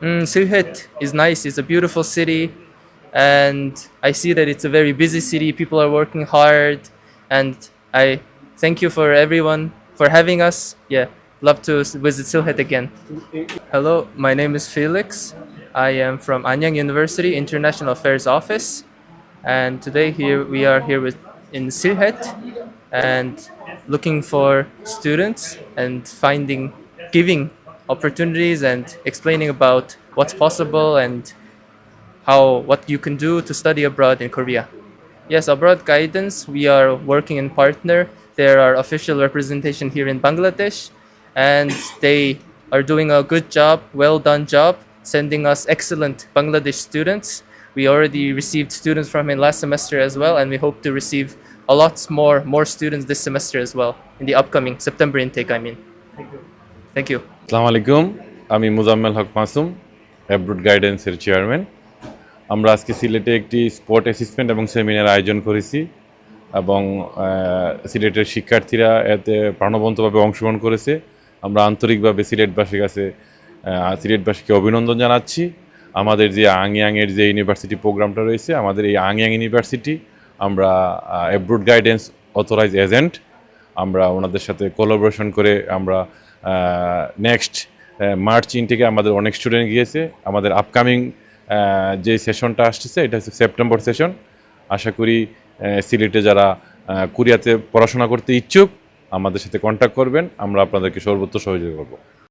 Mm, Sylhet is nice. It's a beautiful city, and I see that it's a very busy city. People are working hard, and I thank you for everyone for having us. Yeah, love to visit Sylhet again. Hello, my name is Felix. I am from Anyang University International Affairs Office, and today here we are here with in Sylhet, and looking for students and finding, giving opportunities and explaining about what's possible and how what you can do to study abroad in Korea. Yes, abroad guidance. We are working in partner. There are official representation here in Bangladesh, and they are doing a good job, well done job, sending us excellent Bangladesh students. We already received students from in last semester as well, and we hope to receive a lot more more students this semester as well in the upcoming September intake. I mean, thank you. আসসালামু আলাইকুম আমি Mujammel Haque Masum abroad গাইডেন্সের chairman আমরা আজকে সিলেটে একটি spot assessment এবং seminar আয়োজন করেছি এবং সিলেটের শিক্ষার্থীরা এতে প্রাণবন্তভাবে অংশগ্রহণ করেছে। আমরা আন্তরিকভাবে সিলেটবাসীর কাছে সিলেটবাসীকে অভিনন্দন জানাচ্ছি। আমাদের যে আংয়াংয়ের যে ইউনিভার্সিটি প্রোগ্রামটা রয়েছে, আমাদের এই আংয়াং ইউনিভার্সিটি আমরা অ্যাব্রুড গাইডেন্স অথরাইজ এজেন্ট আমরা ওনাদের সাথে কোলাবোরেশন করে আমরা নেক্সট মার্চ ইনটেকে আমাদের অনেক স্টুডেন্ট গিয়েছে। আমাদের আপকামিং যে সেশনটা আসতেছে, এটা হচ্ছে সেপ্টেম্বর সেশন আশা করি সিলেটে যারা কুরিয়াতে পড়াশোনা করতে ইচ্ছুক, আমাদের সাথে কন্ট্যাক্ট করবেন। আমরা আপনাদেরকে সর্বোচ্চ সহযোগিতা করব।